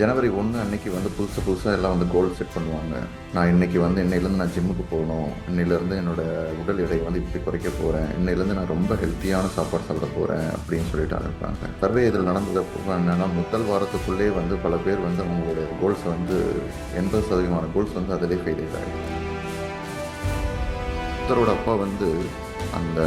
ஜனவரி ஒன்று அன்னைக்கு வந்து புதுசு புதுசாக எல்லாம் வந்து கோல் செட் பண்ணுவாங்க. நான் இன்னைக்கு வந்து இன்னையிலேருந்து நான் ஜிம்முக்கு போகணும். இன்னையிலேருந்து என்னோடய உடல் எடை வந்து இப்படி குறைக்க போகிறேன் இன்னையிலேருந்து நான் ரொம்ப ஹெல்த்தியான சாப்பாடு சாப்பிட போகிறேன் அப்படின்னு சொல்லிட்டு ஆரம்பிப்பாங்க. சர்வே இதில் நடந்தது என்னன்னா முதல் வாரத்துக்குள்ளே வந்து பல பேர் வந்து அவங்களுடைய கோல்ஸை வந்து எண்பது சதவீதமான கோல்ஸ் வந்து அதிலே ஃபெயிலியர் ஆகிடும் அப்பா வந்து அந்த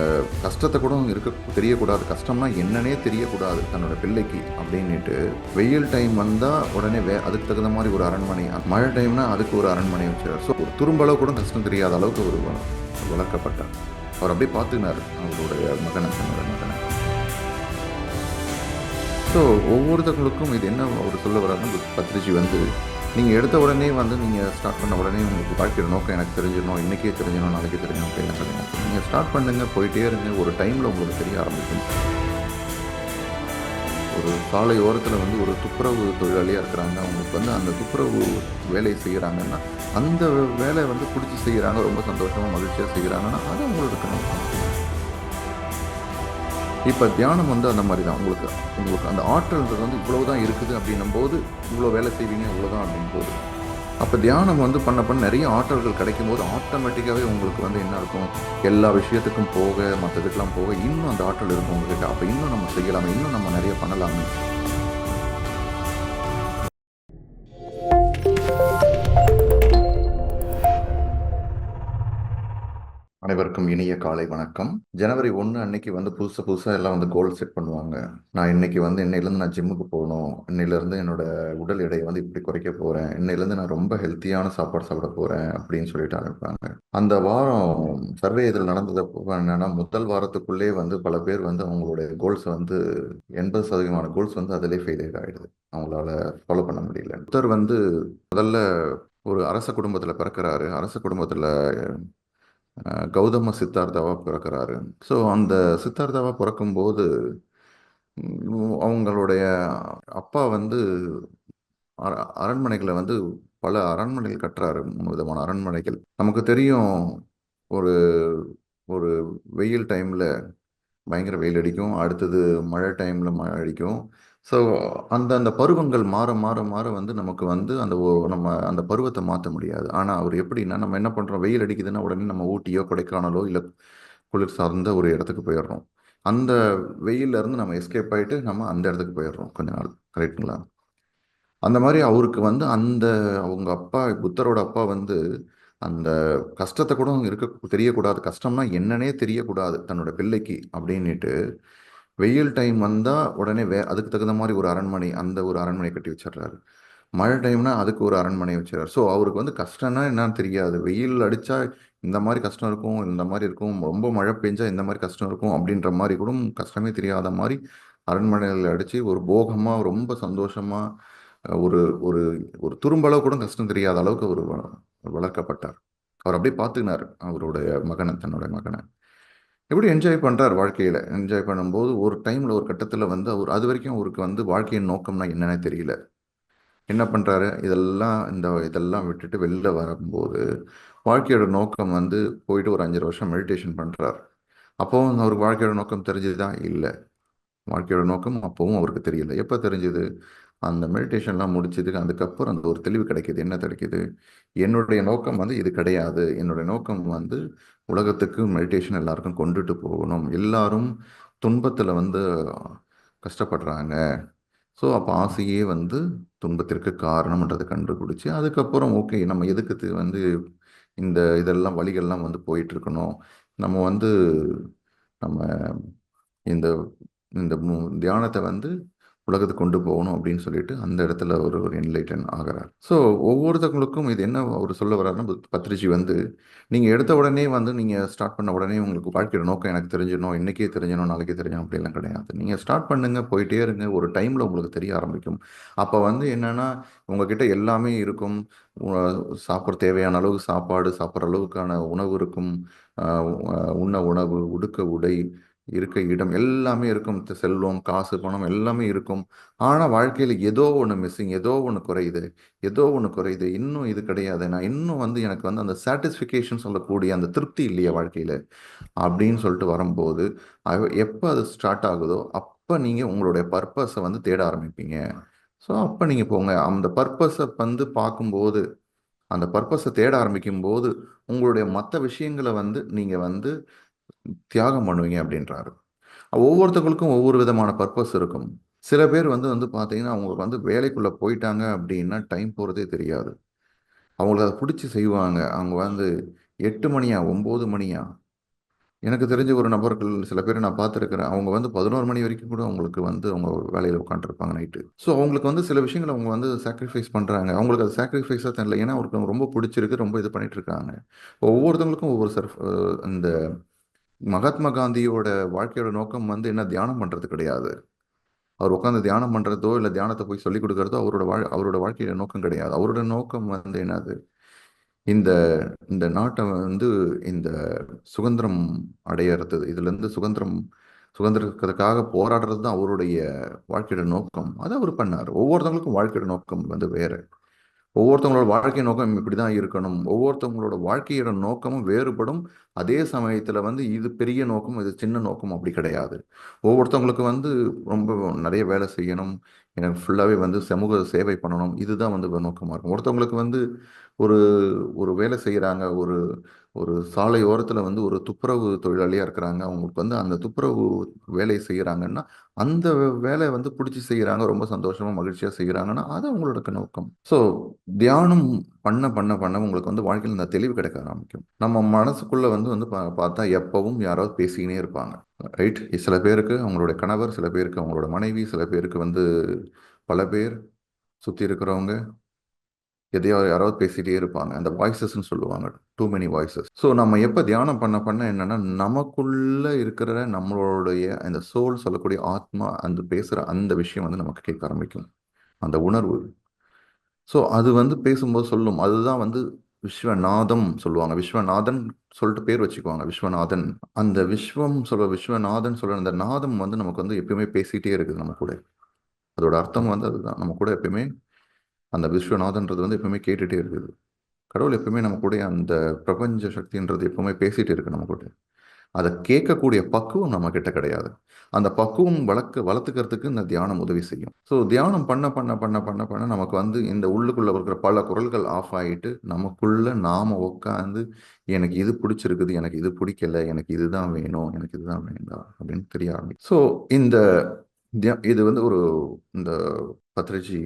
கஷ்டத்தை கூட இருக்க தெரியக்கூடாது. கஷ்டம்னா என்னன்னே தெரியக்கூடாது தன்னோட பிள்ளைக்கு அப்படின்னுட்டு வெயில் டைம் வந்தால் உடனே வே அதுக்கு தகுந்த மாதிரி ஒரு அரண்மனை மழை டைம்னா அதுக்கு ஒரு அரண்மனை வச்சுருவார். ஸோ ஒரு துரும்பளவு கூட கஷ்டம் தெரியாத அளவுக்கு ஒரு வளர்க்கப்பட்டார். அவர் அப்படியே பார்த்துக்கினார் அவருடைய மகனை தன்னோட மகனை. ஸோ ஒவ்வொருத்தவங்களுக்கும் இது என்ன அவர் சொல்ல வர்றாருன்னா பத்ரிஜி வந்து நீங்கள் எடுத்த உடனே வந்து நீங்கள் ஸ்டார்ட் பண்ண உடனே உங்களுக்கு வாழ்க்கையோட நோக்கம் எனக்கு தெரிஞ்சிடணும் இன்றைக்கே தெரிஞ்சிடணும் நாளைக்கே தெரிஞ்சிடணும் அப்படின்னு சொல்லுங்கள் நீங்கள் ஸ்டார்ட் பண்ணுங்க போயிட்டே இருங்க. ஒரு டைமில் உங்களுக்கு தெரிய ஆரம்பிக்கும். ஒரு சாலை ஓரத்தில் வந்து ஒரு துப்புரவு தொழிலாளியாக இருக்கிறாங்க. அவங்களுக்கு வந்து அந்த துப்புரவு வேலையை செய்கிறாங்கன்னா அந்த வேலையை வந்து பிடிச்சி செய்கிறாங்க ரொம்ப சந்தோஷமாக மகிழ்ச்சியாக செய்கிறாங்கன்னா அது அவங்களுக்கு நோக்கம் இப்போ தியானம் வந்து அந்த மாதிரி தான். உங்களுக்கு உங்களுக்கு அந்த ஆற்றல்ன்றது வந்து இவ்வளோ தான் இருக்குது அப்படின்னும் போது இவ்வளோ வேலை செய்வீங்க இவ்வளோதான் அப்படின் போது அப்போ தியானம் வந்து பண்ண பண்ண நிறைய ஆற்றல்கள் கிடைக்கும் போது ஆட்டோமேட்டிக்காகவே உங்களுக்கு வந்து என்ன இருக்கும்? எல்லா விஷயத்துக்கும் போக மற்றதுக்கெல்லாம் போக இன்னும் அந்த ஆற்றல் இருக்கும் உங்ககிட்ட. அப்போ இன்னும் நம்ம செய்யலாமே இன்னும் நம்ம நிறைய பண்ணலாமே. அனைவருக்கும் இனிய காலை வணக்கம். ஜனவரி ஒன்று அன்னைக்கு வந்து புதுசு புதுசாக எல்லாம் வந்து கோல் செட் பண்ணுவாங்க. நான் இன்னைக்கு வந்து இன்னையிலேருந்து நான் ஜிம்முக்கு போகணும். இன்னையிலேருந்து என்னோட உடல் எடையை வந்து இப்படி குறைக்க போகிறேன் இன்னையிலேருந்து நான் ரொம்ப ஹெல்த்தியான சாப்பாடு சாப்பிட போகிறேன் அப்படின்னு சொல்லிட்டு ஆரம்பிப்பாங்க அந்த வாரம் சர்வே இதில் நடந்தது என்னன்னா முதல் வாரத்துக்குள்ளே வந்து பல பேர் வந்து அவங்களுடைய கோல்ஸை வந்து எண்பது சதவீதமான கோல்ஸ் வந்து அதிலே ஃபெயிலியர் ஆகிடுது அவங்களால ஃபாலோ பண்ண முடியல. புத்தர் வந்து முதல்ல ஒரு அரச குடும்பத்தில் பிறக்கிறாரு. அரச குடும்பத்தில் கௌதம சித்தார்த்தாவாக பிறக்கிறாரு. ஸோ அந்த சித்தார்த்தாவாக பிறக்கும்போது அவங்களுடைய அப்பா வந்து அர- அரண்மனைகளை வந்து பல அரண்மனைகள் கட்டுறாரு. மூணு விதமான அரண்மனைகள். நமக்கு தெரியும் ஒரு ஒரு வெயில் டைமில் பயங்கர வெயில் அடிக்கும். அடுத்தது மழை டைமில் மழை அடிக்கும். ஸோ அந்த அந்த பருவங்கள் மாற மாற மாற வந்து நமக்கு வந்து அந்த ஓ நம்ம அந்த பருவத்தை மாற்ற முடியாது. ஆனால் அவர் எப்படின்னா நம்ம என்ன பண்ணுறோம் வெயில் அடிக்குதுன்னா உடனே நம்ம ஊட்டியோ கொடைக்கானலோ இல்லை குளிர் சார்ந்த ஒரு இடத்துக்கு போயிடுறோம். அந்த வெயில்ல இருந்து நம்ம எஸ்கேப் ஆயிட்டு நம்ம அந்த இடத்துக்கு போயிடுறோம் கொஞ்ச நாள். கரெக்ட்டுங்களா? அந்த மாதிரி அவருக்கு வந்து அந்த அவங்க அப்பா புத்தரோட அப்பா வந்து அந்த கஷ்டத்தை கூட இருக்க தெரியக்கூடாது. கஷ்டம்னா என்னன்னே தெரியக்கூடாது. தன்னோட பிள்ளைக்கு அப்படின்னுட்டு வெயில் டைம் வந்தால் உடனே வே அதுக்கு தகுந்த மாதிரி ஒரு அரண்மனை அந்த ஒரு அரண்மனை கட்டி வச்சிடுறாரு. மழை டைம்னா அதுக்கு ஒரு அரண்மனை வச்சிடறாரு. ஸோ அவருக்கு வந்து கஷ்டம்னா என்னன்னு தெரியாது. வெயில் அடித்தா இந்த மாதிரி கஷ்டம் இருக்கும் இந்த மாதிரி இருக்கும் ரொம்ப மழை பெஞ்சா இந்த மாதிரி கஷ்டம் இருக்கும் அப்படின்ற மாதிரி கூட கஷ்டமே தெரியாத மாதிரி அரண்மனைகளில் அடித்து ஒரு போகமாக ரொம்ப சந்தோஷமாக ஒரு ஒரு ஒரு துரும்பளவு கூட கஷ்டம் தெரியாத அளவுக்கு அவர் வ- வளர்க்கப்பட்டார். அவர் அப்படியே பார்த்துக்கினார் அவருடைய மகனை தன்னுடைய மகனை. எப்படி என்ஜாய் பண்ணுறார் வாழ்க்கையில்? என்ஜாய் பண்ணும்போது ஒரு டைமில் ஒரு கட்டத்தில் வந்து அவர் அது வரைக்கும் அவருக்கு வந்து வாழ்க்கையின் நோக்கம்னா என்னன்னே தெரியல. என்ன பண்ணுறாரு இதெல்லாம் இந்த இதெல்லாம் விட்டுட்டு வெளில வரும்போது வாழ்க்கையோட நோக்கம் வந்து போயிட்டு ஒரு அஞ்சரை வருஷம் மெடிடேஷன் பண்ணுறார் அப்போவும் அவருக்கு வாழ்க்கையோட நோக்கம் தெரிஞ்சதா? இல்லை. வாழ்க்கையோட நோக்கம் அப்போவும் அவருக்கு தெரியல. எப்போ தெரிஞ்சது? அந்த மெடிடேஷன்லாம் முடிச்சதுக்கு அதுக்கப்புறம் அந்த ஒரு தெளிவு கிடைக்கிது. என்ன கிடைக்கிது? என்னுடைய நோக்கம் வந்து இது கிடையாது. என்னுடைய நோக்கம் வந்து உலகத்துக்கு மெடிடேஷன் எல்லாருக்கும் கொண்டுட்டு போகணும். எல்லாரும் துன்பத்தில் வந்து கஷ்டப்படுறாங்க. ஸோ அப்போ ஆசையே வந்து துன்பத்திற்கு காரணம்ன்றதை கண்டுபிடிச்சி அதுக்கப்புறம் ஓகே நம்ம எதுக்கு வந்து இந்த இதெல்லாம் வழிகள்லாம் வந்து போயிட்டு இருக்கணும் நம்ம வந்து நம்ம இந்த இந்த தியானத்தை வந்து உலகத்துக்கு கொண்டு போகணும் அப்படின்னு சொல்லிட்டு அந்த இடத்துல ஒரு ஒரு என்லைட்டன் ஆகிறார். ஸோ ஒவ்வொருத்தவங்களுக்கும் இது என்ன அவர் சொல்ல வர்றாருன்னா பத்திரிச்சி பத்ரிஜி வந்து நீங்கள் எடுத்த உடனே வந்து நீங்கள் ஸ்டார்ட் பண்ண உடனே உங்களுக்கு வாழ்க்கையோட நோக்கம் எனக்கு தெரிஞ்சிடணும் இன்றைக்கே தெரிஞ்சணும் நாளைக்கே தெரிஞ்சணும் அப்படிலாம் கிடையாது. நீங்கள் ஸ்டார்ட் பண்ணுங்க போயிட்டே இருங்க ஒரு டைமில் உங்களுக்கு தெரிய ஆரம்பிக்கும். அப்போ வந்து என்னென்னா உங்ககிட்ட எல்லாமே இருக்கும். சாப்பிட்ற சாப்பிட தேவையான அளவு சாப்பாடு சாப்பிட்ற அளவுக்கான உணவு இருக்கும். உண்ண உணவு உடுக்க உடை இருக்க இடம் எல்லாமே இருக்கும். செல்வம் காசு பணம் எல்லாமே இருக்கும். ஆனால் வாழ்க்கையில் ஏதோ ஒன்று மிஸ்ஸிங் ஏதோ ஒன்று குறையுது ஏதோ ஒன்று குறையுது. இன்னும் இது கிடையாது. நான் இன்னும் வந்து எனக்கு வந்து அந்த சாட்டிஸ்ஃபிகேஷன் சொல்லக்கூடிய அந்த திருப்தி இல்லையா வாழ்க்கையில் அப்படின்னு சொல்லிட்டு வரும்போது எப்போ அது ஸ்டார்ட் ஆகுதோ அப்போ நீங்கள் உங்களுடைய பர்பஸை வந்து தேட ஆரம்பிப்பீங்க. ஸோ அப்போ நீங்கள் போங்க. அந்த பர்பஸை வந்து பார்க்கும்போது அந்த பர்பஸை தேட ஆரம்பிக்கும் போது உங்களுடைய மற்ற விஷயங்களை வந்து நீங்கள் வந்து தியாகம் பண்ணுவீங்க அப்படின்றாரு. ஒவ்வொருத்தவங்களுக்கும் ஒவ்வொரு விதமான பர்பஸ் இருக்கும். சில பேர் வந்து வந்து பார்த்தீங்கன்னா அவங்களுக்கு வந்து வேலைக்குள்ளே போயிட்டாங்க அப்படின்னா டைம் போகிறதே தெரியாது. அவங்களுக்கு அதை பிடிச்சி செய்வாங்க. அவங்க வந்து எட்டு மணியா ஒம்பது மணியா? எனக்கு தெரிஞ்ச ஒரு நபர்கள் சில பேர் நான் பார்த்துருக்குறேன். அவங்க வந்து பதினோரு மணி வரைக்கும் கூட அவங்களுக்கு வந்து அவங்க வேலையில் உட்காந்துருப்பாங்க நைட்டு ஸோ அவங்களுக்கு வந்து சில விஷயங்கள் அவங்க வந்து சாக்ரிஃபைஸ் பண்ணுறாங்க அவங்களுக்கு அது சாக்ரிஃபைஸாக தெரியல. ஏன்னா அவருக்கு ரொம்ப பிடிச்சிருக்கு ரொம்ப இது பண்ணிகிட்ருக்காங்க ஒவ்வொருத்தவங்களுக்கும் ஒவ்வொரு சர்ஃப் இந்த மகாத்மா காந்தியோட வாழ்க்கையோட நோக்கம் வந்து என்ன? தியானம் பண்ணுறது கிடையாது. அவர் உட்காந்து தியானம் பண்ணுறதோ இல்லை தியானத்தை போய் சொல்லிக் கொடுக்கறதோ அவரோட வாழ் அவரோட வாழ்க்கையோட நோக்கம் கிடையாது. அவரோட நோக்கம் வந்து என்னது? இந்த இந்த நாட்டை வந்து இந்த சுதந்திரம் அடையிறது இதுலேருந்து சுதந்திரம் சுதந்திரத்துக்காக போராடுறது தான் அவருடைய வாழ்க்கையோட நோக்கம். அதை அவர் பண்ணார். ஒவ்வொருத்தவங்களுக்கும் வாழ்க்கையோட நோக்கம் வந்து வேறு. ஒவ்வொருத்தவங்களோட வாழ்க்கை நோக்கம் இப்படி தான் இருக்கணும். ஒவ்வொருத்தவங்களோட வாழ்க்கையோட நோக்கமும் வேறுபடும். அதே சமயத்தில் வந்து இது பெரிய நோக்கம் இது சின்ன நோக்கம் அப்படி கிடையாது. ஒவ்வொருத்தவங்களுக்கு வந்து ரொம்ப நிறைய வேலை செய்யணும். எனக்கு ஃபுல்லாகவே வந்து சமூக சேவை பண்ணணும். இதுதான் வந்து நோக்கமாக இருக்கும். ஒருத்தவங்களுக்கு வந்து ஒரு ஒரு வேலை செய்கிறாங்க ஒரு ஒரு சாலை ஓரத்தில் வந்து ஒரு துப்புரவு தொழிலாளியாக இருக்கிறாங்க. அவங்களுக்கு வந்து அந்த துப்புரவு வேலை செய்கிறாங்கன்னா அந்த வேலையை வந்து பிடிச்சி செய்கிறாங்க ரொம்ப சந்தோஷமாக மகிழ்ச்சியாக செய்கிறாங்கன்னா அது அவங்களோட நோக்கம். ஸோ தியானம் பண்ண பண்ண பண்ண உங்களுக்கு வந்து வாழ்க்கையில் இந்த தெளிவு கிடைக்க ஆரம்பிக்கும். நம்ம மனசுக்குள்ளே வந்து வந்து பார்த்தா எப்பவும் யாராவது பேசிக்கினே இருப்பாங்க. ரைட் சில பேருக்கு அவங்களுடைய கணவர் சில பேருக்கு அவங்களோட மனைவி சில பேருக்கு வந்து பல பேர் சுற்றி இருக்கிறவங்க எதையோ யாராவது பேசிகிட்டே இருப்பாங்க. அந்த வாய்ஸஸ்ன்னு சொல்லுவாங்க. டூ மெனி வாய்ஸஸ் ஸோ நம்ம எப்போ தியானம் பண்ண பண்ண என்னென்னா நமக்குள்ளே இருக்கிற நம்மளுடைய அந்த சோல் சொல்லக்கூடிய ஆத்மா அந்த பேசுகிற அந்த விஷயம் வந்து நமக்கு கேட்க ஆரம்பிக்கும். அந்த உணர்வு. ஸோ அது வந்து பேசும்போது சொல்லும். அதுதான் வந்து விஸ்வநாதம் சொல்லுவாங்க. விஸ்வநாதன் சொல்லிட்டு பேர் வச்சுக்குவாங்க. விஸ்வநாதன். அந்த விஸ்வம் சொல்ல விஸ்வநாதன் சொல்ற அந்த நாதம் வந்து நமக்கு வந்து எப்பயுமே பேசிகிட்டே இருக்குது நம்ம கூட. அதோட அர்த்தம் வந்து அதுதான். நம்ம கூட எப்பயுமே அந்த விஸ்வநாதன்றது வந்து எப்பவுமே கேட்டுகிட்டே இருக்குது. கடவுள் எப்பவுமே நம்ம கூட அந்த பிரபஞ்ச சக்தின்றது எப்பவுமே பேசிகிட்டே இருக்கு நம்ம கூட. அதை கேட்கக்கூடிய பக்குவம் நம்ம கிட்ட கிடையாது. அந்த பக்குவம் வளர்க்க வளர்த்துக்கிறதுக்கு இந்த தியானம் உதவி செய்யும். ஸோ தியானம் பண்ண பண்ண பண்ண பண்ண பண்ண நமக்கு வந்து இந்த உள்ளுக்குள்ள இருக்கிற பல குரல்கள் ஆஃப் ஆகிட்டு நமக்குள்ள நாம உட்காந்து எனக்கு இது பிடிச்சிருக்குது எனக்கு இது பிடிக்கல எனக்கு இதுதான் வேணும் எனக்கு இதுதான் வேண்டாம் அப்படின்னு தெரிய ஆரம்பிக்கும். ஸோ இந்த இது வந்து ஒரு இந்த பத்ரிஜி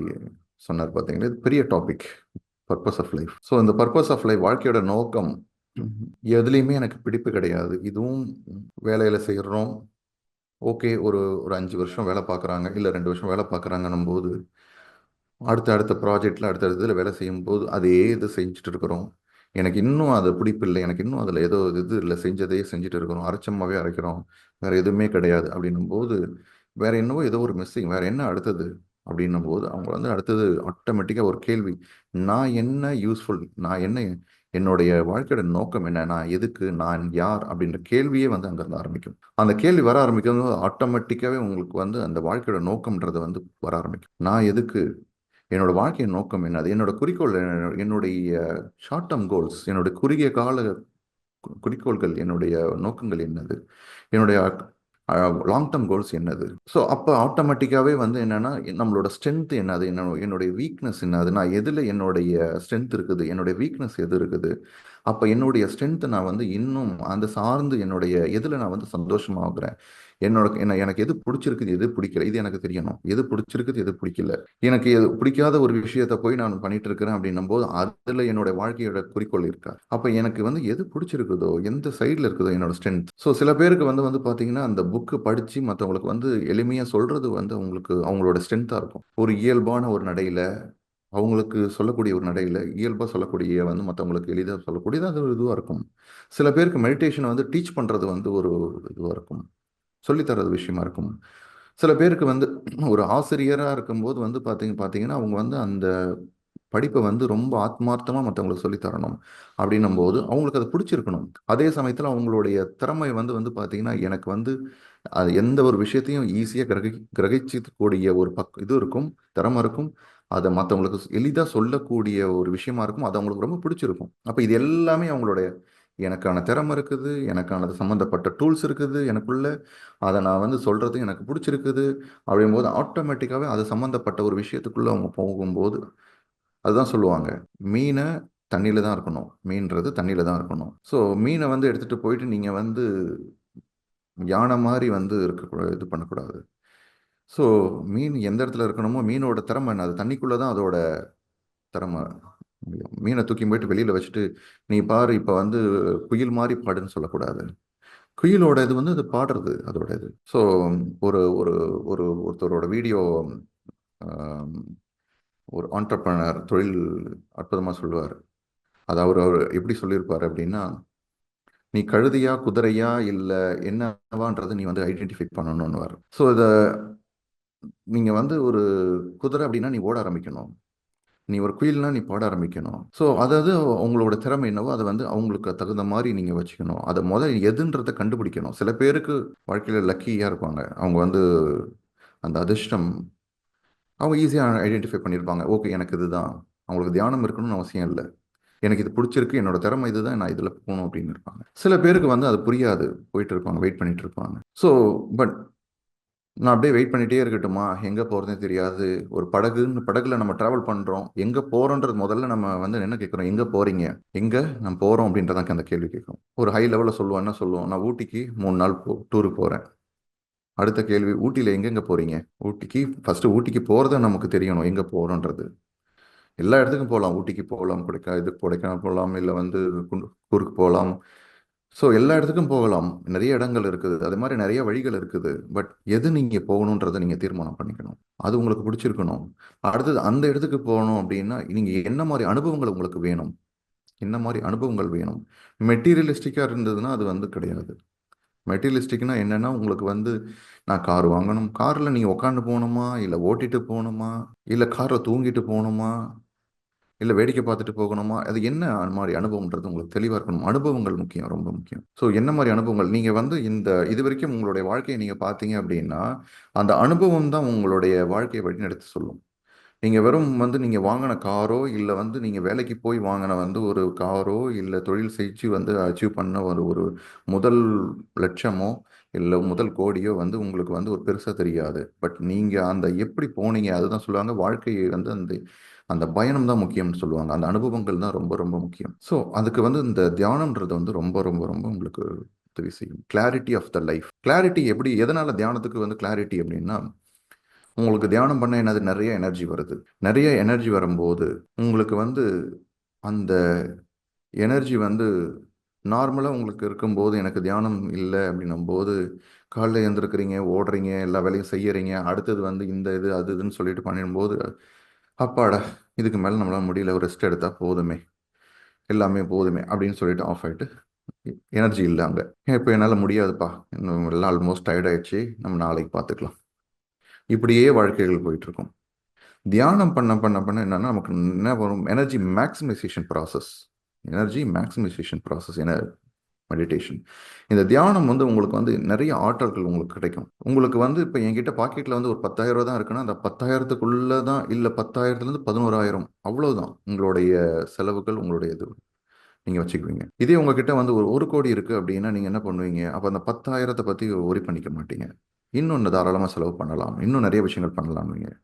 சொன்னார் பார்த்தீங்கன்னா இது பெரிய topic purpose of life so இந்த பர்பஸ் ஆஃப் லைஃப் வாழ்க்கையோட நோக்கம் எதுலேயுமே எனக்கு பிடிப்பு கிடையாது. இதுவும் வேலையில் செய்கிறோம் ஓகே ஒரு ஒரு அஞ்சு வருஷம் வேலை பார்க்குறாங்க இல்லை ரெண்டு வருஷம் வேலை பார்க்குறாங்கன்னும் போது அடுத்த அடுத்த ப்ராஜெக்டில் அடுத்த இதில் வேலை செய்யும் போது அதே இது செஞ்சுட்டு இருக்கிறோம். எனக்கு இன்னும் அது பிடிப்பு இல்லை. எனக்கு இன்னும் அதில் ஏதோ இது இல்லை. செஞ்சதே செஞ்சுட்டு இருக்கிறோம். அரைச்சமாகவே அரைக்கிறோம். வேறு எதுவுமே கிடையாது. அப்படின்னும் போது வேற என்னவோ ஏதோ ஒரு மிஸ்ஸிங் வேறு என்ன அடுத்தது? அப்படின்னும் போது அவங்க வந்து அடுத்தது ஆட்டோமேட்டிக்காக ஒரு கேள்வி நான் என்ன யூஸ்ஃபுல் நான் என்ன என்னுடைய வாழ்க்கையோட நோக்கம் என்ன நான் எதுக்கு நான் யார் அப்படின்ற கேள்வியே வந்து அங்கேருந்து ஆரம்பிக்கும். அந்த கேள்வி வர ஆரம்பிக்கும் ஆட்டோமேட்டிக்காகவே உங்களுக்கு வந்து அந்த வாழ்க்கையோட நோக்கம்ன்றது வந்து வர ஆரம்பிக்கும். நான் எதுக்கு என்னோட வாழ்க்கையின் நோக்கம் என்னது என்னோட குறிக்கோள் என்னுடைய ஷார்ட் டேர்ம் கோல்ஸ் என்னுடைய குறுகிய கால குறிக்கோள்கள் என்னுடைய நோக்கங்கள் என்னது என்னுடைய லாங் டேர்ம் கோல்ஸ் என்னது? ஸோ அப்போ ஆட்டோமேட்டிக்காகவே வந்து என்னென்னா நம்மளோட ஸ்ட்ரென்த் என்னது? என்ன என்னுடைய வீக்னஸ் என்னது? நான் எதில் என்னுடைய ஸ்ட்ரென்த் இருக்குது? என்னுடைய வீக்னஸ் எது இருக்குது? அப்போ என்னுடைய ஸ்ட்ரென்த்தை நான் வந்து இன்னும் அந்த சார்ந்து என்னுடைய எதில் நான் வந்து சந்தோஷமாகிறேன்? என்னோட என்ன எனக்கு எது பிடிச்சிருக்குது எது பிடிக்கல? இது எனக்கு தெரியணும். எது பிடிச்சிருக்குது எது பிடிக்கல? எனக்கு எது பிடிக்காத ஒரு விஷயத்த போய் நான் பண்ணிட்டு இருக்கிறேன் அப்படின்னும் போது அதுல என்னோட வாழ்க்கையோட குறிக்கோள் இருக்கா? அப்ப எனக்கு வந்து எது பிடிச்சிருக்குதோ எந்த சைடில் இருக்குதோ என்னோட ஸ்ட்ரென்த் ஸோ சில பேருக்கு வந்து வந்து பாத்தீங்கன்னா அந்த புக்கு படிச்சு மற்றவங்களுக்கு வந்து எளிமையா சொல்றது வந்து அவங்களுக்கு அவங்களோட ஸ்ட்ரென்த்தா இருக்கும். ஒரு இயல்பான ஒரு நடையில அவங்களுக்கு சொல்லக்கூடிய ஒரு நடையில் இயல்பாக சொல்லக்கூடிய வந்து மற்றவங்களுக்கு எளிதாக சொல்லக்கூடியது அது ஒரு இதுவாக இருக்கும். சில பேருக்கு மெடிடேஷனை வந்து டீச் பண்ணுறது வந்து ஒரு இதுவாக இருக்கும். சொல்லித்தரது விஷயமா இருக்கும். சில பேருக்கு வந்து ஒரு ஆசிரியராக இருக்கும்போது வந்து பார்த்தீங்க பார்த்தீங்கன்னா அவங்க வந்து அந்த படிப்பை வந்து ரொம்ப ஆத்மார்த்தமாக மற்றவங்களுக்கு சொல்லித்தரணும் அப்படின்னும் போது அவங்களுக்கு அதை பிடிச்சிருக்கணும். அதே சமயத்தில் அவங்களுடைய திறமை வந்து வந்து பார்த்தீங்கன்னா எனக்கு வந்து அது எந்த ஒரு விஷயத்தையும் ஈஸியாக கிரகி கிரகிச்சக்கூடிய ஒரு பக் இது இருக்கும் திறமை இருக்கும். அதை மற்றவங்களுக்கு எளிதாக சொல்லக்கூடிய ஒரு விஷயமா இருக்கும். அது அவங்களுக்கு ரொம்ப பிடிச்சிருக்கும். அப்போ இது எல்லாமே அவங்களுடைய எனக்கான திறமை இருக்குது எனக்கானது சம்மந்தப்பட்ட டூல்ஸ் இருக்குது எனக்குள்ள அதை நான் வந்து சொல்கிறது எனக்கு பிடிச்சிருக்குது அப்படிங்கும்போது ஆட்டோமேட்டிக்காகவே அது சம்மந்தப்பட்ட ஒரு விஷயத்துக்குள்ளே அவங்க போகும்போது அதுதான் சொல்லுவாங்க. மீனை தண்ணியில் தான் இருக்கணும். மீன்றது தண்ணியில் தான் இருக்கணும். ஸோ மீனை வந்து எடுத்துகிட்டு போயிட்டு நீங்கள் வந்து யானை மாதிரி வந்து இருக்கக்கூடாது இது பண்ணக்கூடாது. ஸோ மீன் எந்த இடத்துல இருக்கணுமோ மீனோட திறமை என்ன? அது தண்ணிக்குள்ளே தான் அதோட திறமை. முடியும். மீனை தூக்கி போயிட்டு வெளியில் வச்சுட்டு நீ பாரு இப்போ வந்து குயில் மாதிரி பாடுன்னு சொல்லக்கூடாது. குயிலோட இது வந்து அது பாடுறது அதோட இது. ஸோ ஒரு ஒரு ஒரு ஒருத்தரோட வீடியோ ஒரு ஆண்டர்பனர் தொழில் அற்புதமாக சொல்லுவார். அது அவர் அவர் எப்படி சொல்லியிருப்பார் அப்படின்னா நீ கழுதியா குதிரையா இல்லை என்னவான்றது நீ வந்து ஐடென்டிஃபை பண்ணணும்னு ஸோ இதை நீங்கள் வந்து ஒரு குதிரை அப்படின்னா நீ ஓட ஆரம்பிக்கணும். நீ ஒரு குயில்னா நீ பாட ஆரம்பிக்கணும். ஸோ அதாவது உங்களோட திறமை என்னவோ அதை வந்து அவங்களுக்கு தகுந்த மாதிரி நீங்கள் வச்சுக்கணும். அதை முதல் எதுன்றதை கண்டுபிடிக்கணும். சில பேருக்கு வாழ்க்கையில் லக்கியாக இருப்பாங்க. அவங்க வந்து அந்த அதிர்ஷ்டம் அவங்க ஈஸியாக ஐடென்டிஃபை பண்ணியிருப்பாங்க ஓகே எனக்கு இதுதான். அவங்களுக்கு தியானம் இருக்கணும்னு அவசியம் இல்லை. எனக்கு இது பிடிச்சிருக்கு. என்னோட திறமை இதுதான். நான் இதில் போகணும் அப்படின்னு இருப்பாங்க. சில பேருக்கு வந்து அது புரியாது. போயிட்டு இருப்பாங்க. வெயிட் பண்ணிட்டு இருப்பாங்க. ஸோ பட் நான் அப்படியே வெயிட் பண்ணிகிட்டே இருக்கட்டுமா எங்கே போகிறதே தெரியாது. ஒரு படகுன்னு படகுல நம்ம ட்ராவல் பண்ணுறோம் எங்கே போகிறோன்றது முதல்ல நம்ம வந்து என்ன கேட்குறோம்? எங்கே போகிறீங்க எங்கே நம்ம போகிறோம் அப்படின்றதான் அந்த கேள்வி கேட்கும். ஒரு ஹை லெவலில் சொல்லுவோம் என்ன சொல்லுவோம்? நான் ஊட்டிக்கு மூணு நாள் போ டூருக்கு போகிறேன் அடுத்த கேள்வி ஊட்டியில் எங்கெங்கே போகிறீங்க ஊட்டிக்கு ஃபஸ்ட்டு ஊட்டிக்கு போகிறத நமக்கு தெரியணும் எங்கே போகிறோன்றது எல்லா இடத்துக்கும் போகலாம் ஊட்டிக்கு போகலாம் கொடைக்கா இதுக்கு கொடைக்கானல் போகலாம் இல்லை வந்து கூருக்கு போகலாம். ஸோ எல்லா இடத்துக்கும் போகலாம். நிறைய இடங்கள் இருக்குது. அது மாதிரி நிறைய வழிகள் இருக்குது. பட் எது நீங்கள் போகணுன்றதை நீங்கள் தீர்மானம் பண்ணிக்கணும். அது உங்களுக்கு பிடிச்சிருக்கணும். அடுத்தது அந்த இடத்துக்கு போகணும் அப்படின்னா நீங்கள் என்ன மாதிரி அனுபவங்கள் உங்களுக்கு வேணும்? என்ன மாதிரி அனுபவங்கள் வேணும்? மெட்டீரியலிஸ்டிக்காக இருந்ததுன்னா அது வந்து கிடையாது. மெட்டீரியலிஸ்டிக்னா என்னென்னா உங்களுக்கு வந்து நான் கார் வாங்கணும். காரில் நீங்கள் உட்காந்து போகணுமா? இல்லை ஓட்டிட்டு போகணுமா? இல்லை காரில் தூங்கிட்டு போகணுமா? இல்லை வேடிக்கை பார்த்துட்டு போகணுமா? அது என்ன மாதிரி அனுபவம்ன்றது உங்களுக்கு தெளிவாக இருக்கணும். அனுபவங்கள் முக்கியம் ரொம்ப முக்கியம். ஸோ என்ன மாதிரி அனுபவங்கள்? நீங்கள் வந்து இந்த இது வரைக்கும் உங்களுடைய வாழ்க்கையை நீங்கள் பார்த்தீங்க அப்படின்னா அந்த அனுபவம் தான் உங்களுடைய வாழ்க்கையை வழிநடத்தி சொல்லும். நீங்கள் வெறும் வந்து நீங்கள் வாங்கின காரோ இல்லை வந்து நீங்கள் வேலைக்கு போய் வாங்கின வந்து ஒரு காரோ இல்லை தொழில் செய்து வந்து அச்சீவ் பண்ண ஒரு ஒரு முதல் லட்சமோ இல்லை முதல் கோடியோ வந்து உங்களுக்கு வந்து ஒரு பெருசாக தெரியாது. பட் நீங்கள் அந்த எப்படி போனீங்க அதுதான் சொல்லுவாங்க வாழ்க்கையை வந்து அந்த அந்த பயணம் தான் முக்கியம்னு சொல்லுவாங்க. அந்த அனுபவங்கள் தான் ரொம்ப ரொம்ப முக்கியம். ஸோ அதுக்கு வந்து இந்த தியானம்ன்றது வந்து ரொம்ப ரொம்ப ரொம்ப உங்களுக்கு உதவி செய்யும். Clarity of the life clarity எப்படி எதனால தியானத்துக்கு வந்து கிளாரிட்டி அப்படின்னா உங்களுக்கு தியானம் பண்ண என்னது நிறைய எனர்ஜி வருது. நிறைய எனர்ஜி வரும்போது உங்களுக்கு வந்து அந்த எனர்ஜி வந்து நார்மலாக உங்களுக்கு இருக்கும்போது எனக்கு தியானம் இல்லை அப்படின்னும் போது காலைல எழுந்திருக்கிறீங்க ஓடுறீங்க எல்லா வேலையும் செய்யறீங்க அடுத்தது வந்து இந்த இது அது இதுன்னு சொல்லிட்டு பண்ணிடும்போது அப்பாடா இதுக்கு மேலே நம்மளால் முடியல ஒரு ரெஸ்ட் எடுத்தால் போதுமே. எல்லாமே போதுமே அப்படின்னு சொல்லிட்டு ஆஃப் ஆகிட்டு எனர்ஜி இல்லை அங்கே. இப்போ என்னால் முடியாதுப்பா. இன்னும் எல்லாம் ஆல்மோஸ்ட் டயர்டாயிடுச்சு நம்ம நாளைக்கு பார்த்துக்கலாம் இப்படியே வாழ்க்கைகள் போயிட்டுருக்கும். தியானம் பண்ண பண்ண பண்ண என்னென்னா நமக்கு என்ன வரும்? Energy maximization process energy maximization process என மெடிடேஷன் இந்த தியானம் வந்து உங்களுக்கு வந்து நிறைய ஆற்றல்கள் உங்களுக்கு கிடைக்கும். உங்களுக்கு வந்து இப்போ என்கிட்ட பாக்கெட்டில் வந்து ஒரு பத்தாயிரம் ரூபா தான் இருக்குன்னா அந்த பத்தாயிரத்துக்குள்ளே தான் இல்லை பத்தாயிரத்துலேருந்து பதினோராயிரம் அவ்வளோதான் உங்களுடைய செலவுகள் உங்களுடைய இது நீங்கள் வச்சுக்குவீங்க. இதே உங்ககிட்ட வந்து ஒரு ஒரு கோடி இருக்குது அப்படின்னா நீங்கள் என்ன பண்ணுவீங்க? அப்போ அந்த பத்தாயிரத்தை பற்றி ஒரி பண்ணிக்க மாட்டீங்க. இன்னொன்று தாராளமாக செலவு பண்ணலாம். இன்னும் நிறைய விஷயங்கள் பண்ணலாம் நீங்கள்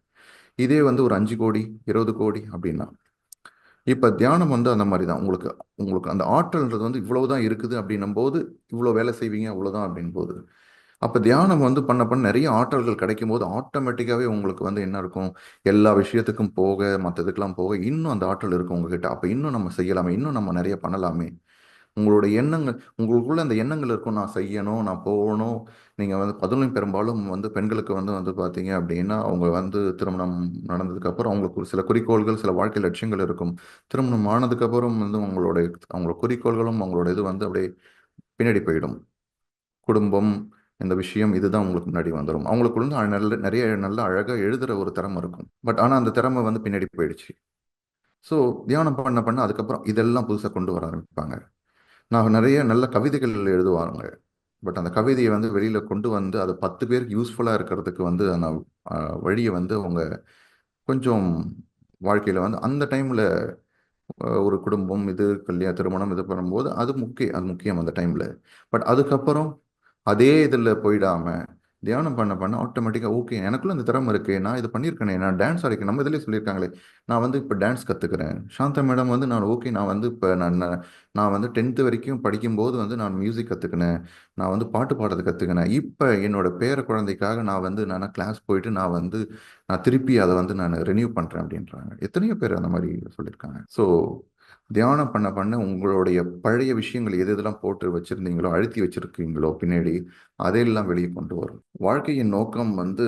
இதே வந்து ஒரு அஞ்சு கோடி இருபது கோடி அப்படின்னா இப்போ தியானம் வந்து அந்த மாதிரி தான் உங்களுக்கு உங்களுக்கு அந்த ஆற்றல்ன்றது வந்து இவ்வளவு தான் இருக்குது அப்படின்னும் போது இவ்வளோ வேலை செய்வீங்க அவ்வளோதான் அப்படின் போது அப்போ தியானம் வந்து பண்ண பண்ண நிறைய ஆற்றல்கள் கிடைக்கும் போது ஆட்டோமேட்டிக்காகவே உங்களுக்கு வந்து என்ன இருக்கும்? எல்லா விஷயத்துக்கும் போக மற்றதுக்கெல்லாம் போக இன்னும் அந்த ஆற்றல் இருக்கும் உங்ககிட்ட. அப்போ இன்னும் நம்ம செய்யலாமே இன்னும் நம்ம நிறைய பண்ணலாமே. உங்களோட எண்ணங்கள் உங்களுக்குள்ள அந்த எண்ணங்கள் இருக்கும். நான் செய்யணும் நான் போகணும். நீங்கள் வந்து பதிலும் பெரும்பாலும் வந்து பெண்களுக்கு வந்து வந்து பார்த்தீங்க அப்படின்னா அவங்க வந்து திருமணம் நடந்ததுக்கப்புறம் அவங்களுக்கு சில குறிக்கோள்கள் சில வாழ்க்கை லட்சியங்கள் இருக்கும். திருமணம் ஆனதுக்கப்புறம் வந்து உங்களோட அவங்களோட குறிக்கோள்களும் அவங்களோட இது வந்து அப்படியே பின்னாடி போயிடும். குடும்பம் இந்த விஷயம் இதுதான் உங்களுக்கு முன்னாடி வந்துடும் அவங்களுக்கு வந்து நல்ல நிறைய நல்ல அழகாக எழுதுகிற ஒரு திறமை இருக்கும். பட் ஆனால் அந்த திறமை வந்து பின்னாடி போயிடுச்சு. ஸோ தியானம் பண்ண பண்ண அதுக்கப்புறம் இதெல்லாம் புதுசாக கொண்டு வர ஆரம்பிப்பாங்க. நான் நிறைய நல்ல கவிதைகள் எழுதுவாங்க பட் அந்த கவிதையை வந்து வெளியில் கொண்டு வந்து அது பத்து பேருக்கு யூஸ்ஃபுல்லாக இருக்கிறதுக்கு வந்து அந்த வழியை வந்து அவங்க கொஞ்சம் வாழ்க்கையில் வந்து அந்த டைமில் ஒரு குடும்பம் இது கல்யாண திருமணம் இது பண்ணும்போது அது முக்கியம் அது முக்கியம் அந்த டைமில் பட் அதுக்கப்புறம் அதே இதில் போயிடாமல் தியானம் பண்ண பண்ண ஆட்டோமேட்டிக்காக ஓகே எனக்குள்ள இந்த திறமை இருக்கு நான் இது பண்ணியிருக்கேனே நான் டான்ஸ் ஆடிக்க நம்ம இதிலே சொல்லியிருக்காங்களே நான் வந்து இப்போ டான்ஸ் கற்றுக்கிறேன் சாந்தா மேடம் வந்து நான் ஓகே நான் வந்து இப்போ நான் நான் நான் வந்து டென்த்து வரைக்கும் படிக்கும்போது வந்து நான் மியூசிக் கற்றுக்கினேன் நான் வந்து பாட்டு பாடுறது கற்றுக்கினேன் இப்போ என்னோட பேர குழந்தைக்காக நான் வந்து நான் கிளாஸ் போயிட்டு நான் வந்து நான் திருப்பி அதை வந்து நான் ரெனியூ பண்ணுறேன் அப்படின்றாங்க. எத்தனையோ பேர் அந்த மாதிரி சொல்லியிருக்காங்க. ஸோ தியானம் பண்ண பண்ண உங்களுடைய பழைய விஷயங்கள் எது எதெல்லாம் போட்டு வச்சிருந்தீங்களோ அழுத்தி வச்சிருக்கீங்களோ பின்னாடி அதையெல்லாம் வெளியே கொண்டு வரும். வாழ்க்கையின் நோக்கம் வந்து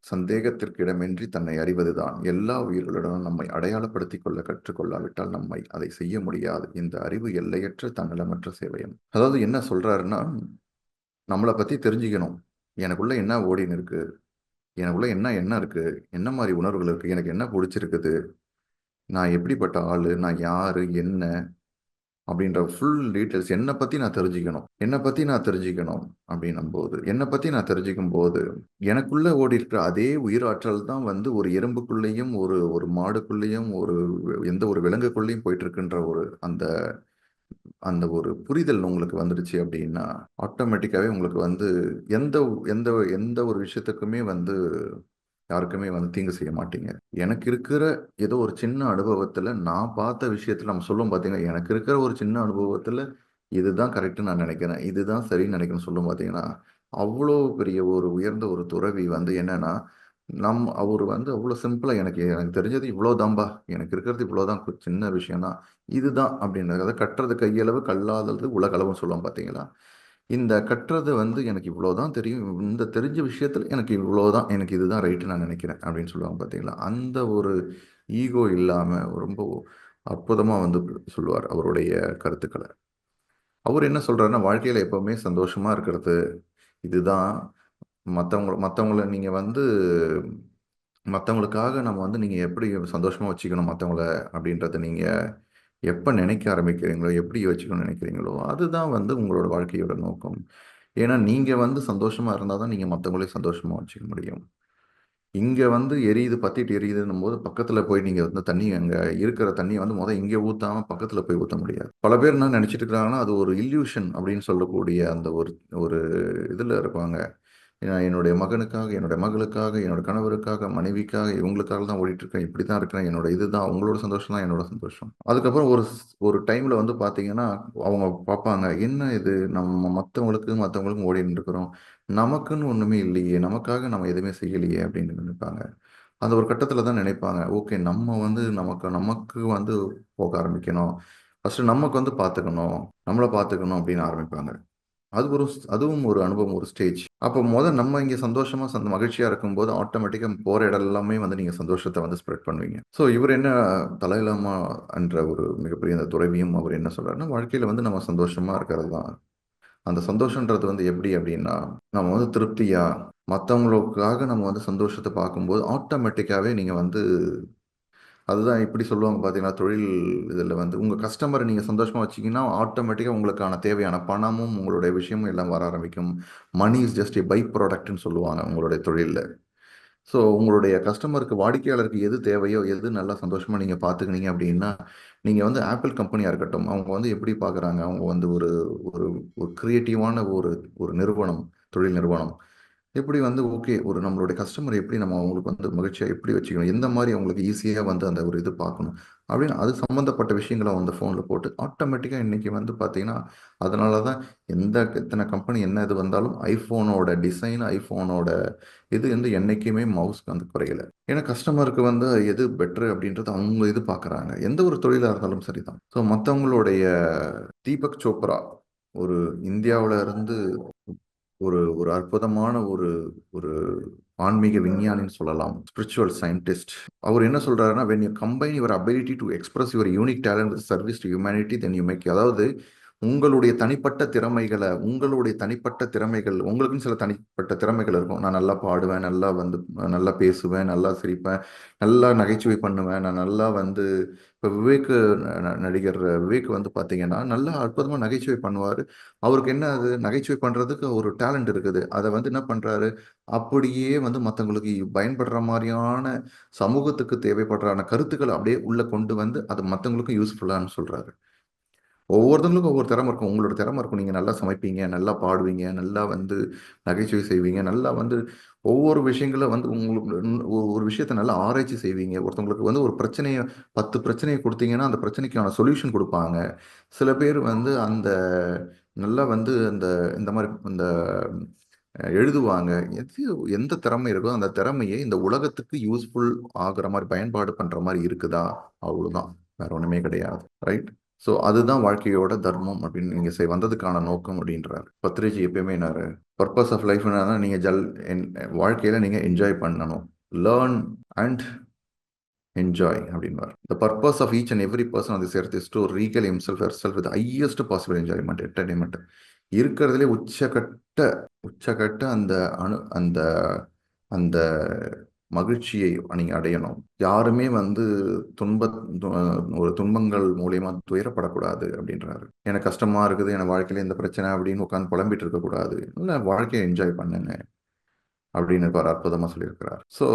சந்தேகத்திற்கு இடமின்றி தன்னை அறிவதுதான். எல்லா உயிர்களுடனும் நம்மை அடையாளப்படுத்திக் கொள்ள கற்றுக்கொள்ளாவிட்டால் நம்மை அதை செய்ய முடியாது. இந்த அறிவு எல்லையற்ற தன்னலமற்ற சேவையம். அதாவது என்ன சொல்றாருன்னா நம்மளை பத்தி தெரிஞ்சுக்கணும். எனக்குள்ள என்ன ஓடின்னு இருக்கு? எனக்குள்ள என்ன என்ன இருக்கு? என்ன மாதிரி உணர்வுகள் இருக்கு? எனக்கு என்ன பிடிச்சிருக்குது? நான் எப்படிப்பட்ட ஆள்? நான் யார்? என்ன? அப்படின்ற ஃபுல் டீட்டெயில்ஸ் என்னை பற்றி நான் தெரிஞ்சுக்கணும். என்னை பற்றி நான் தெரிஞ்சுக்கணும் அப்படின்னும் போது என்னை பற்றி நான் தெரிஞ்சுக்கும் போது எனக்குள்ளே ஓடி இருக்கிற அதே உயிராற்றல் தான் வந்து ஒரு எறும்புக்குள்ளேயும் ஒரு ஒரு மாடுக்குள்ளேயும் ஒரு எந்த ஒரு விலங்குக்குள்ளேயும் போயிட்டு இருக்குன்ற ஒரு அந்த அந்த ஒரு புரிதல் உங்களுக்கு வந்துடுச்சு அப்படின்னா ஆட்டோமேட்டிக்காகவே உங்களுக்கு வந்து எந்த எந்த எந்த ஒரு விஷயத்துக்குமே வந்து யாருக்குமே வந்து தீங்கு செய்ய மாட்டீங்க. எனக்கு இருக்கிற ஏதோ ஒரு சின்ன அனுபவத்தில் நான் பார்த்த விஷயத்தில் நம்ம சொல்லும் பார்த்தீங்கன்னா எனக்கு இருக்கிற ஒரு சின்ன அனுபவத்தில் இதுதான் கரெக்டுன்னு நான் நினைக்கிறேன். இதுதான் சரின்னு நினைக்கிறேன் சொல்லும் பார்த்தீங்கன்னா அவ்வளோ பெரிய ஒரு உயர்ந்த ஒரு துறவி வந்து என்னன்னா நம் அவர் வந்து அவ்வளோ சிம்பிளாக எனக்கு எனக்கு தெரிஞ்சது இவ்வளோ தான்பா. எனக்கு இருக்கிறது இவ்வளோதான் சின்ன விஷயம்தான் இதுதான் அப்படின்றத கட்டுறது கையளவு கல்லாதது உலகளவுன்னு சொல்லுவோம் பார்த்தீங்களா இந்த கட்டுறது வந்து எனக்கு இவ்வளோதான் தெரியும். இந்த தெரிஞ்ச விஷயத்தில் எனக்கு இவ்வளோதான் எனக்கு இதுதான் ரைட்டு நான் நினைக்கிறேன் அப்படின்னு சொல்லுவாங்க பார்த்தீங்களா? அந்த ஒரு ஈகோ இல்லாமல் ரொம்ப அற்புதமாக வந்து சொல்லுவார் அவருடைய கருத்துக்களை. அவர் என்ன சொல்கிறாருன்னா வாழ்க்கையில் எப்போவுமே சந்தோஷமாக இருக்கிறது இதுதான். மற்றவங்க மற்றவங்கள நீங்கள் வந்து மற்றவங்களுக்காக நம்ம வந்து நீங்கள் எப்படி சந்தோஷமாக வச்சுக்கணும் மற்றவங்கள அப்படின்றத நீங்கள் எப்போ நினைக்க ஆரம்பிக்கிறீங்களோ எப்படி வச்சுக்கணும்னு நினைக்கிறீங்களோ அதுதான் வந்து உங்களோட வாழ்க்கையோட நோக்கம். ஏன்னா நீங்கள் வந்து சந்தோஷமாக இருந்தால் தான் நீங்கள் மற்றவங்களையும் சந்தோஷமாக வச்சுக்க முடியும். இங்கே வந்து எரியுது பத்திட்டு எரியுதுன்னும் போது பக்கத்தில் போய் நீங்கள் வந்து தண்ணி அங்கே இருக்கிற தண்ணியை வந்து முதல் இங்கே ஊற்றாமல் பக்கத்தில் போய் ஊற்ற முடியாது. பல பேர் என்ன நினச்சிட்டு இருக்கிறாங்கன்னா அது ஒரு இல்யூஷன் அப்படின்னு சொல்லக்கூடிய அந்த ஒரு ஒரு இதில் இருப்பாங்க. என்னுடைய மகனுக்காக என்னுடைய மகளுக்காக என்னோட கணவருக்காக மனைவிக்காக இவங்களுக்காக தான் ஓடிட்டு இருக்கேன் இப்படி தான் இருக்கிறேன். என்னோட இதுதான் அவங்களோட சந்தோஷம் தான் என்னோட சந்தோஷம். அதுக்கப்புறம் ஒரு ஒரு டைம்ல வந்து பார்த்தீங்கன்னா அவங்க பார்ப்பாங்க என்ன இது? நம்ம மற்றவங்களுக்கு மற்றவங்களுக்கும் ஓடிட்டு இருக்கிறோம். நமக்குன்னு ஒன்றுமே இல்லையே. நமக்காக நம்ம எதுவுமே செய்யலையே அப்படின்னு நினைப்பாங்க. அந்த ஒரு கட்டத்தில் தான் நினைப்பாங்க. ஓகே நம்ம வந்து நமக்கு நமக்கு வந்து போக ஆரம்பிக்கணும். ஃபர்ஸ்ட் நமக்கு வந்து பார்த்துக்கணும் நம்மளை பார்த்துக்கணும் அப்படின்னு ஆரம்பிப்பாங்க. அது ஒரு அதுவும் ஒரு அனுபவம் ஒரு ஸ்டேஜ் அப்போ முதல் நம்ம இங்கே சந்தோஷமா சந்த மகிழ்ச்சியா இருக்கும்போது ஆட்டோமேட்டிக்காக போற இடம் எல்லாமே வந்து நீங்க சந்தோஷத்தை வந்து ஸ்ப்ரெட் பண்ணுவீங்க. ஸோ இவர் என்ன தலையிலாமா என்ற ஒரு மிகப்பெரிய அந்த துறவியும் அவர் என்ன சொல்றாருன்னா வாழ்க்கையில வந்து நம்ம சந்தோஷமா இருக்கிறது தான். அந்த சந்தோஷன்றது வந்து எப்படி அப்படின்னா நம்ம வந்து திருப்தியா மற்றவங்களுக்காக நம்ம வந்து சந்தோஷத்தை பார்க்கும்போது ஆட்டோமேட்டிக்காவே நீங்க வந்து அதுதான் இப்படி சொல்லுவாங்க பார்த்தீங்கன்னா தொழில் இதில் வந்து உங்கள் கஸ்டமரை நீங்கள் சந்தோஷமாக வச்சிங்கன்னா ஆட்டோமேட்டிக்காக உங்களுக்கான தேவையான பணமும் உங்களுடைய விஷயமும் எல்லாம் வர ஆரம்பிக்கும். Money is just a by ப்ராடக்ட்னு சொல்லுவாங்க உங்களுடைய தொழிலில். ஸோ உங்களுடைய கஸ்டமருக்கு வாடிக்கையாளருக்கு எது தேவையோ எது நல்லா சந்தோஷமாக நீங்கள் பார்த்துக்கினீங்க அப்படின்னா நீங்கள் வந்து ஆப்பிள் கம்பெனியாக இருக்கட்டும் அவங்க வந்து எப்படி பார்க்குறாங்க? அவங்க வந்து ஒரு ஒரு ஒரு க்ரியேட்டிவான ஒரு ஒரு நிறுவனம் தொழில் நிறுவனம். எப்படி வந்து ஓகே ஒரு நம்மளுடைய கஸ்டமர் எப்படி நம்ம அவங்களுக்கு வந்து மகிழ்ச்சியாக எப்படி வச்சுக்கணும்? எந்த மாதிரி அவங்களுக்கு ஈஸியாக வந்து அந்த ஒரு இது பார்க்கணும்? அப்படின்னு அது சம்மந்தப்பட்ட விஷயங்களை வந்து ஃபோனில் போட்டு ஆட்டோமேட்டிக்காக இன்றைக்கி வந்து பார்த்தீங்கன்னா அதனால தான் எந்த எத்தனை கம்பெனி என்ன இது வந்தாலும் ஐஃபோனோட டிசைன் ஐஃபோனோட இது வந்து என்றைக்குமே மவுஸ்க்கு வந்து குறையலை. ஏன்னா கஸ்டமருக்கு வந்து எது பெட்ரு அப்படின்றது அவங்க இது பார்க்குறாங்க. எந்த ஒரு தொழிலாக இருந்தாலும் சரிதான். ஸோ மற்றவங்களுடைய தீபக் சோப்ரா ஒரு இந்தியாவில் இருந்து ஒரு ஒரு அற்புதமான ஒரு ஒரு ஆன்மீக விஞ்ஞானின்னு சொல்லலாம். ஸ்பிரிச்சுவல் சயின்டிஸ்ட் அவர் என்ன சொல்றாருன்னா when you combine your ability to express your unique talent with service to humanity then you make அதாவது உங்களுடைய தனிப்பட்ட திறமைகளை உங்களுடைய தனிப்பட்ட திறமைகள் உங்களுக்குன்னு சில தனிப்பட்ட திறமைகள் இருக்கும். நான் நல்லா பாடுவேன் நல்லா வந்து நல்லா பேசுவேன் நல்லா சிரிப்பேன் நல்லா நகைச்சுவை பண்ணுவேன் நான் நல்லா வந்து இப்போ விவேக் நடிகர் விவேக் வந்து பார்த்தீங்கன்னா நல்லா அற்புதமாக நகைச்சுவை பண்ணுவார். அவருக்கு என்ன அது? நகைச்சுவை பண்ணுறதுக்கு ஒரு டேலண்ட் இருக்குது. அதை வந்து என்ன பண்ணுறாரு அப்படியே வந்து மற்றவங்களுக்கு பயன்படுற மாதிரியான சமூகத்துக்கு தேவைப்படுறான கருத்துக்களை அப்படியே உள்ளே கொண்டு வந்து அது மற்றவங்களுக்கும் யூஸ்ஃபுல்லான்னு சொல்கிறாரு ஒவ்வொருத்தவங்களுக்கும் ஒவ்வொரு திறமை இருக்கும். உங்களோட திறமை இருக்கும். நீங்கள் நல்லா சமைப்பீங்க நல்லா பாடுவீங்க நல்லா வந்து நகைச்சுவை செய்வீங்க நல்லா வந்து ஒவ்வொரு விஷயங்களும் வந்து உங்களுக்கு ஒரு- விஷயத்த நல்லா ஆராய்ச்சி செய்வீங்க. ஒருத்தவங்களுக்கு வந்து ஒரு பிரச்சனையை பத்து பிரச்சனையை கொடுத்தீங்கன்னா அந்த பிரச்சனைக்கான சொல்யூஷன் கொடுப்பாங்க. சில பேர் வந்து அந்த நல்லா வந்து அந்த இந்த மாதிரி இந்த எழுதுவாங்க. எது எந்த திறமை இருக்கோ அந்த திறமையை இந்த உலகத்துக்கு யூஸ்ஃபுல் ஆகுற மாதிரி பயன்பாடு பண்ணுற மாதிரி இருக்குதா? அவ்வளோதான் வேற ஒண்ணுமே கிடையாது. ரைட் ஸோ அதுதான் வாழ்க்கையோட தர்மம் அப்படின்னு நீங்கள் செய் வந்ததுக்கான நோக்கம் அப்படின்றாரு. பத்ரிஜி எப்பயுமே என்னாரு? பர்பஸ் ஆஃப் லைஃப் என்னன்னா நீங்கள் ஜல் என்- வாழ்க்கையில் நீங்கள் என்ஜாய் பண்ணணும். Learn and enjoy அப்படின்வார் the purpose of each and every person அது சேர்த்து is to regale himself herself with highest possible enjoyment entertainment இருக்கிறதுலே உச்சக்கட்ட உச்சக்கட்ட அந்த அணு அந்த அந்த மகிழ்ச்சியை நீங்க அடையணும். யாருமே வந்து துன்ப ஒரு துன்பங்கள் மூலியமா துயரப்படக்கூடாது அப்படின்றாரு. எனக்கு கஷ்டமா இருக்குது என் வாழ்க்கையில இந்த பிரச்சனை அப்படின்னு உட்காந்து புலம்பிட்டு இருக்கக்கூடாது. இல்லை வாழ்க்கையை என்ஜாய் பண்ணுங்க அப்படின்னு இருப்பார் அற்புதமா சொல்லியிருக்கிறார். ஸோ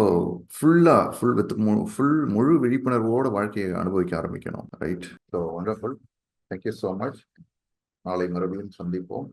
ஃபுல்லா ஃபுல் வித் ஃபுல் முழு விழிப்புணர்வோட வாழ்க்கையை அனுபவிக்க ஆரம்பிக்கணும் right so wonderful thank you so much நாளை மறுபடியும் சந்திப்போம்.